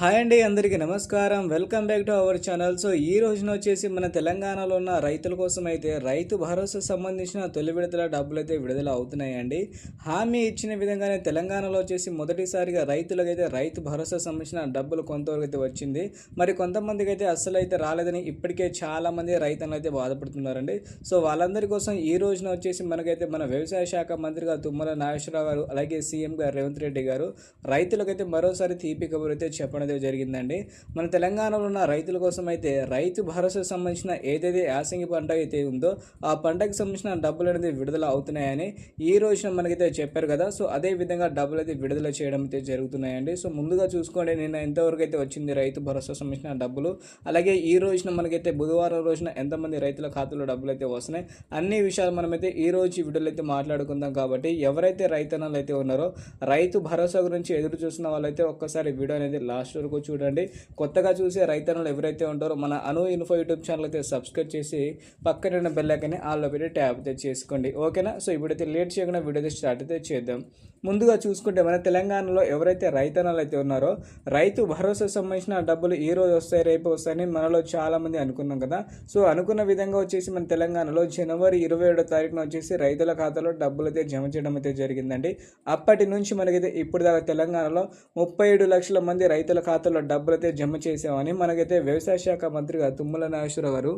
Hi అండి అందరికీ నమస్కారం. Welcome back to our channel. So ఈ రోజున వచ్చేసి మన తెలంగాణలో ఉన్న రైతుల కోసం అయితే రైతు భరోసా సంబంధించిన తొలి విడతల డబ్బులు అయితే విడుదల అవుతున్నాయండి. హామీ ఇచ్చిన విధంగానే తెలంగాణలో వచ్చేసి మొదటిసారిగా రైతులకైతే రైతు భరోసా సంబంధించిన డబ్బులు కొంతవరకు అయితే వచ్చింది. మరి కొంతమందికి అయితే అస్సలు అయితే రాలేదని ఇప్పటికే చాలామంది రైతులు అయితే బాధపడుతున్నారండి. సో వాళ్ళందరి కోసం ఈ రోజున వచ్చేసి మనకైతే మన వ్యవసాయ శాఖ మంత్రిగా తుమ్మల నాగేశ్వరరావు గారు అలాగే సీఎం గారు రేవంత్ రెడ్డి గారు రైతులకైతే మరోసారి తీపి కబురు అయితే చెప్పడం అనేది జరిగిందండి. మన తెలంగాణలో ఉన్న రైతుల కోసం అయితే రైతు భరోసా సంబంధించిన ఏదైతే యాసంగి పంట అయితే ఉందో ఆ పంటకు సంబంధించిన డబ్బులు అనేది విడుదల అవుతున్నాయని ఈ రోజున మనకైతే చెప్పారు కదా. సో అదే విధంగా డబ్బులు అయితే విడుదల చేయడం అయితే జరుగుతున్నాయండి. సో ముందుగా చూసుకోండి నిన్న ఎంతవరకు అయితే వచ్చింది రైతు భరోసా సంబంధించిన డబ్బులు. అలాగే ఈ రోజున మనకైతే బుధవారం రోజున ఎంతమంది రైతుల ఖాతాలో డబ్బులు అయితే వస్తున్నాయి. అన్ని విషయాలు మనమైతే ఈ రోజు వీడియోలో అయితే మాట్లాడుకుందాం కాబట్టి ఎవరైతే రైతన్నలు అయితే ఉన్నారో రైతు భరోసా గురించి ఎదురు చూస్తున్న వాళ్ళైతే ఒక్కసారి వీడియో అనేది లాస్ట్ వరకు చూడండి. కొత్తగా చూసే రైతన్నులు ఎవరైతే ఉంటారో మన అను ఇన్ఫో యూట్యూబ్ ఛానల్ అయితే సబ్స్క్రైబ్ చేసి పక్కన ఉన్న బెల్ ఆల్లో పెట్టి ట్యాబ్ అయితే చేసుకోండి. ఓకేనా? సో ఇప్పుడైతే లేట్ చేయకుండా వీడియో స్టార్ట్ అయితే చేద్దాం. ముందుగా చూసుకుంటే మన తెలంగాణలో ఎవరైతే రైతన్నలు అయితే ఉన్నారో రైతు భరోసా సంబంధించిన డబ్బులు ఈ రోజు వస్తాయి రేపు వస్తాయని మనలో చాలామంది అనుకున్నాం కదా. సో అనుకున్న విధంగా వచ్చేసి మన తెలంగాణలో జనవరి ఇరవై ఏడో తారీఖున వచ్చేసి రైతుల ఖాతాలో డబ్బులు అయితే జమ చేయడం అయితే జరిగిందండి. అప్పటి నుంచి మనకైతే ఇప్పుడు దాకా తెలంగాణలో ముప్పై ఏడు లక్షల మంది రైతుల ఖాతాలో డబ్బులైతే జమ చేసామని మనకైతే వ్యవసాయ శాఖ మంత్రిగా తుమ్మల నాగేశ్వరరావు గారు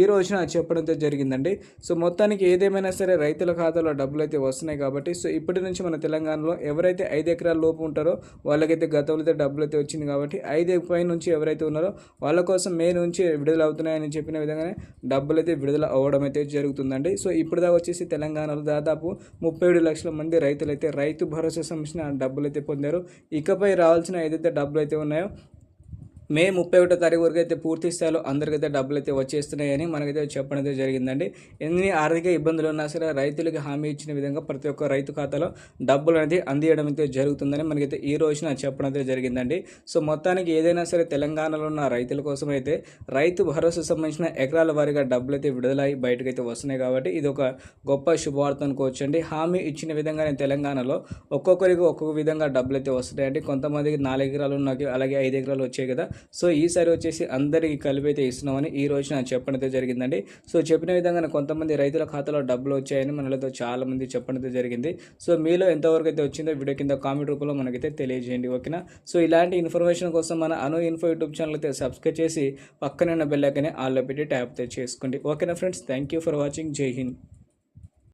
ఈ రోజున చెప్పడంతో జరిగిందండి. సో మొత్తానికి ఏదేమైనా సరే రైతుల ఖాతాలో డబ్బులు అయితే వస్తున్నాయి కాబట్టి సో ఇప్పటి నుంచి మన తెలంగాణలో ఎవరైతే ఐదు ఎకరాల లోపు ఉంటారో వాళ్ళకైతే గతంలో డబ్బులు అయితే వచ్చింది కాబట్టి ఐదు పై నుంచి ఎవరైతే ఉన్నారో వాళ్ళ కోసం మే నుంచి విడుదల అవుతున్నాయని చెప్పిన విధంగానే డబ్బులు అయితే విడుదల అవ్వడం అయితే జరుగుతుందండి. సో ఇప్పుడు దాకా వచ్చేసి తెలంగాణలో దాదాపు ముప్పై ఏడు లక్షల మంది రైతులైతే రైతు భరోసా సంబంధించిన డబ్బులు అయితే పొందారు. ఇకపై రావాల్సిన ఏదైతే డబ్బులు అయితే ఉన్నాయో né? మే ముప్పై ఒకటో తారీఖు వరకు అయితే పూర్తి స్థాయిలో అందరికైతే డబ్బులు అయితే వచ్చేస్తున్నాయని మనకైతే చెప్పడం అయితే జరిగిందండి. ఎన్ని ఆర్థిక ఇబ్బందులు ఉన్నా సరే రైతులకు హామీ ఇచ్చిన విధంగా ప్రతి ఒక్క రైతు ఖాతాలో డబ్బులు అనేది అందియడం అయితే జరుగుతుందని మనకైతే ఈ రోజున చెప్పడం అయితే జరిగిందండి. సో మొత్తానికి ఏదైనా సరే తెలంగాణలో ఉన్న రైతుల కోసం అయితే రైతు భరోసా సంబంధించిన ఎకరాల వారీగా డబ్బులు అయితే విడుదలై బయటకు అయితే వస్తున్నాయి కాబట్టి ఇది ఒక గొప్ప శుభవార్త అనుకోవచ్చండి. హామీ ఇచ్చిన విధంగానే తెలంగాణలో ఒక్కొక్కరికి ఒక్కొక్క విధంగా డబ్బులు అయితే వస్తున్నాయండి. కొంతమందికి నాలుగు ఎకరాలు ఉన్నాయి అలాగే ఐదు ఎకరాలు వచ్చాయి కదా. సో ఈసారి వచ్చేసి అందరికీ కలిపి అయితే ఇస్తున్నామని ఈ రోజున చెప్పడం జరిగిందండి. సో చెప్పిన విధంగా కొంతమంది రైతుల ఖాతాలో డబ్బులు వచ్చాయని మనలతో చాలామంది చెప్పడం జరిగింది. సో మీలో ఎంతవరకు అయితే వచ్చిందో వీడియో కింద కామెంట్ రూపంలో మనకైతే తెలియజేయండి ఓకేనా? సో ఇలాంటి ఇన్ఫర్మేషన్ కోసం మన అను ఇన్ఫో యూట్యూబ్ ఛానల్ అయితే సబ్స్క్రైబ్ చేసి పక్కన ఉన్న బెల్ ఆల్లో పెట్టి ట్యాప్ అయితే చేసుకోండి. ఓకేనా friends? Thank you for watching. జై హింద్.